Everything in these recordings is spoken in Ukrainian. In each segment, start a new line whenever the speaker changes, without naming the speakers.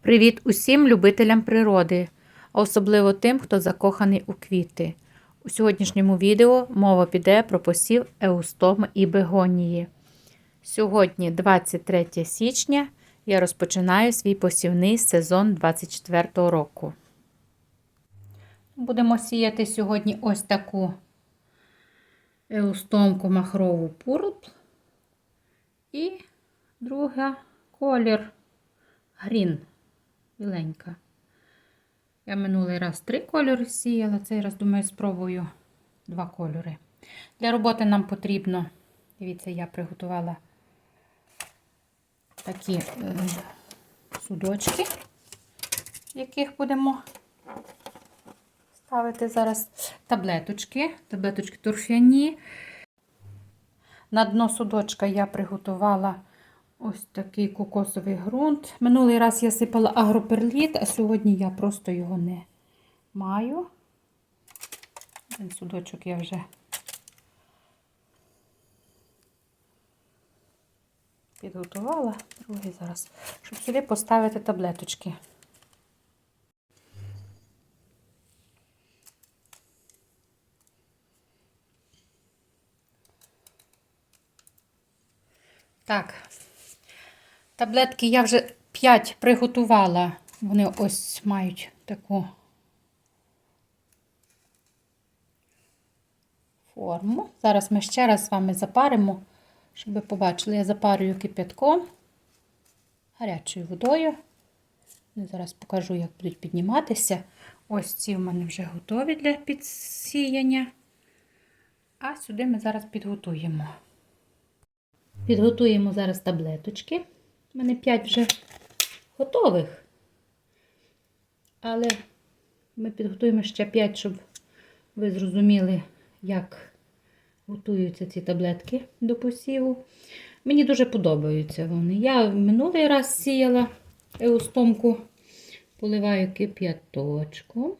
Привіт усім любителям природи, а особливо тим, хто закоханий у квіти. У сьогоднішньому відео мова піде про посів еустоми і бегонії. Сьогодні, 23 січня, я розпочинаю свій посівний сезон 24 року. Будемо сіяти сьогодні ось таку еустомку махрову пурпл і друга колір грін біленька. Я минулий раз три кольори сіяла, цей раз, думаю, спробую два кольори. Для роботи нам потрібно, дивіться, я приготувала такі е, судочки, яких будемо ставити зараз таблеточки, таблеточки торфяні. На дно судочка я приготувала ось такий кокосовий ґрунт. Минулий раз я сипала агроперліт, а сьогодні я просто його не маю. Один судочок я вже підготувала, другий зараз, щоб сюди поставити таблеточки. Так, таблетки я вже 5 приготувала. Вони ось мають таку форму. Зараз ми ще раз з вами запаримо, щоб ви побачили, я запарюю кипятком, гарячою водою. Я зараз покажу, як будуть підніматися. Ось ці в мене вже готові для підсіяння. А сюди ми зараз підготуємо. Підготуємо зараз таблеточки. У мене 5 вже готових. Але ми підготуємо ще 5, щоб ви зрозуміли, як готуються ці таблетки до посіву. Мені дуже подобаються вони. Я минулий раз сіяла еустомку, поливаю кип'яточку.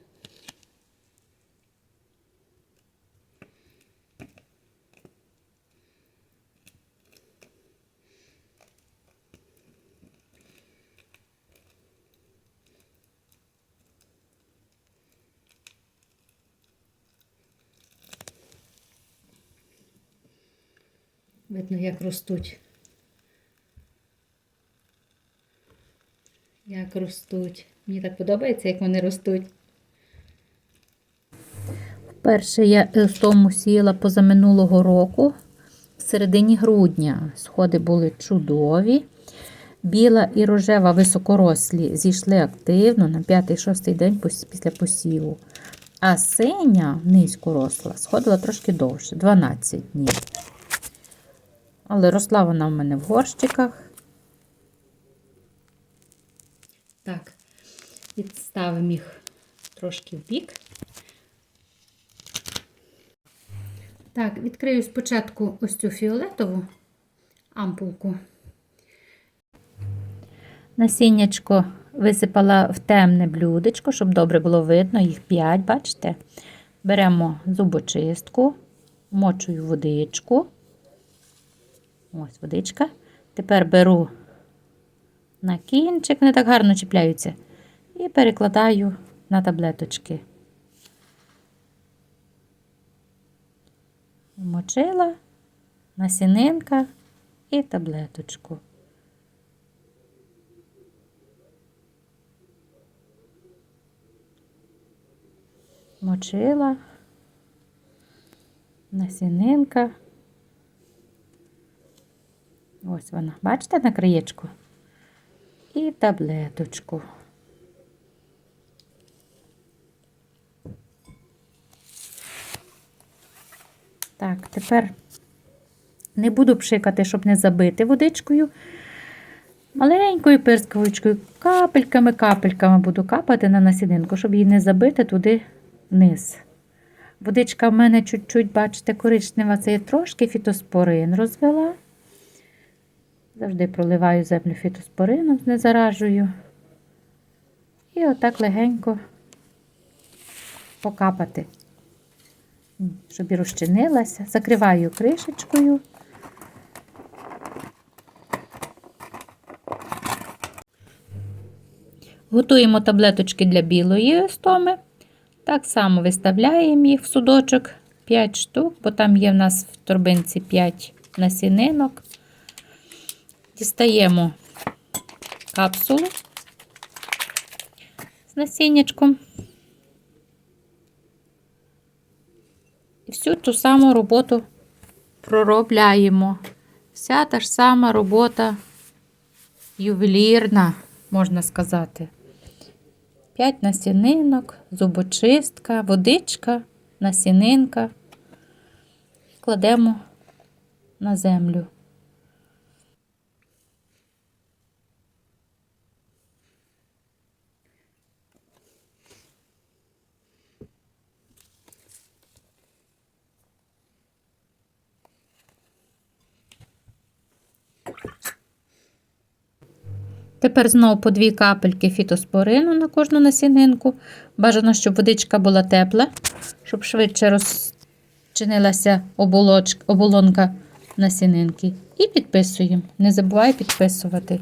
Видно, як ростуть. Як ростуть. Мені так подобається, як вони ростуть. Вперше я еустому сіяла позаминулого року, в середині грудня. Сходи були чудові. Біла і рожева високорослі зійшли активно на 5-6 день після посіву. А синя низькоросла сходила трошки довше 12 днів. Але росла вона в мене в горщиках. Так, відставимо їх трошки в бік. Так, відкрию спочатку ось цю фіолетову ампулку. Насіннячко висипала в темне блюдечко, щоб добре було видно, їх 5, бачите? Беремо зубочистку, мочую водичку. Ось водичка. Тепер беру на кінчик, вони так гарно чіпляються, і перекладаю на таблеточки. Мочила, насінинка і таблеточку. Мочила, насінинка. Ось вона, бачите на краєчку? І таблеточку. Так, тепер не буду пшикати, щоб не забити водичкою. Маленькою пирскавочкою, капельками-капельками буду капати на насінинку, щоб її не забити туди вниз. Водичка в мене чуть-чуть, бачите, коричнева, це я трошки фітоспорин розвела. Завжди проливаю землю фітоспорином, не заражую. І отак легенько покапати, щоб і розчинилася. Закриваю кришечкою. Готуємо таблеточки для білої стоми. Так само виставляємо їх в судочок 5 штук, бо там є в нас в торбинці 5 насінинок. Дістаємо капсулу з насіннячком. І всю ту саму роботу проробляємо. Вся та ж сама робота ювелірна, можна сказати. 5 насінинок, зубочистка, водичка, насінинка. Кладемо на землю. Тепер знову по дві капельки фітоспорину на кожну насінинку. Бажано, щоб водичка була тепла, щоб швидше розчинилася оболонка насінинки. І підписуємо. Не забувай підписувати.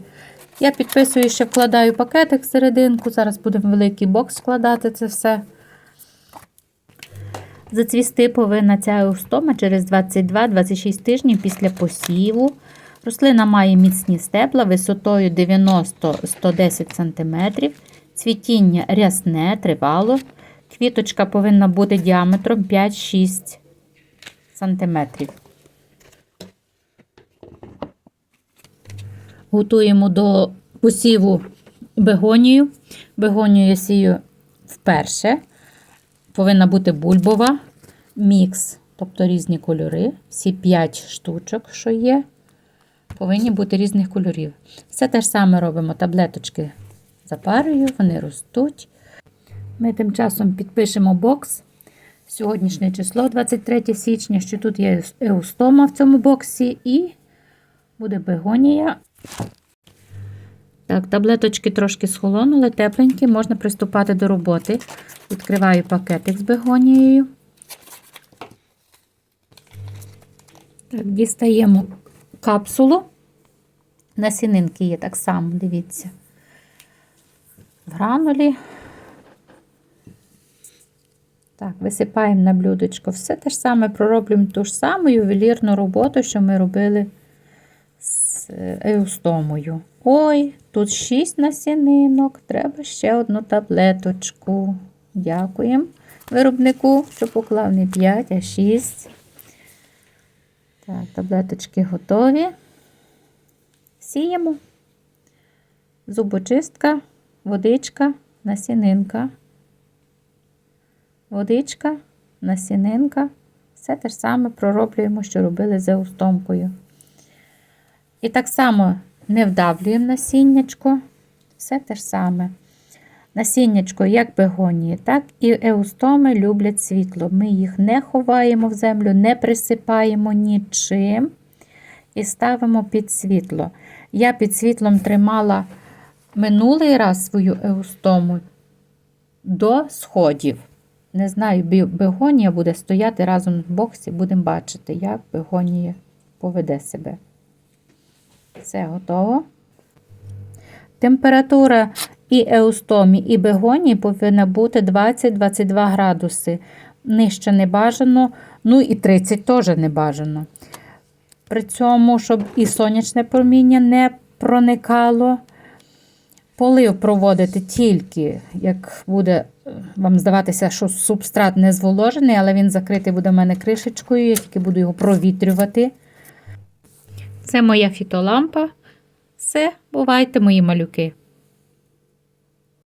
Я підписую, ще вкладаю пакетик всерединку. Зараз будемо в великий бокс вкладати це все. Зацвісти повинна ця еустома через 22-26 тижнів після посіву. Рослина має міцні стебла висотою 90-110 см, цвітіння рясне, тривало. Квіточка повинна бути діаметром 5-6 см. Готуємо до посіву бегонію. Бегонію я сію вперше. Повинна бути бульбова, мікс, тобто різні кольори. Всі 5 штучок, що є повинні бути різних кольорів. Все те ж саме робимо таблеточки запарюю, вони ростуть. Ми тим часом підпишемо бокс. Сьогоднішнє число 23 січня, що тут є еустома в цьому боксі, і буде бегонія. Так, таблеточки трошки схолонули, тепленькі, можна приступати до роботи. Відкриваю пакетик з бегонією. Так, дістаємо капсулу. Насінинки є так само, дивіться. В гранулі. Так, висипаємо на блюдечко. Все те ж саме пророблюємо ту ж саму ювелірну роботу, що ми робили з еустомою. Ой, тут 6 насінинок, треба ще одну таблеточку. Дякуємо виробнику, що поклав не 5, а 6. Так, таблеточки готові. Сіємо. Зубочистка, водичка, насінинка. Водичка, насінинка. Все те ж саме пророблюємо, що робили з еустомкою. І так само не вдавлюємо насіннячко. Все те ж саме. Насіннячко, як бегонії, так і еустоми люблять світло. Ми їх не ховаємо в землю, не присипаємо нічим і ставимо під світло. Я під світлом тримала минулий раз свою еустому до сходів. Не знаю, бегонія буде стояти разом в боксі, будемо бачити, як бегонія поведе себе. Все готово. Температура і еустомі, і бегонії повинна бути 20-22 градуси. Нижче не бажано, ну і 30 теж не бажано. При цьому, щоб і сонячне проміння не проникало. Полив проводити тільки, як буде вам здаватися, що субстрат не зволожений, але він закритий буде в мене кришечкою, я тільки буду його провітрювати. Це моя фітолампа. Все, бувайте, мої малюки.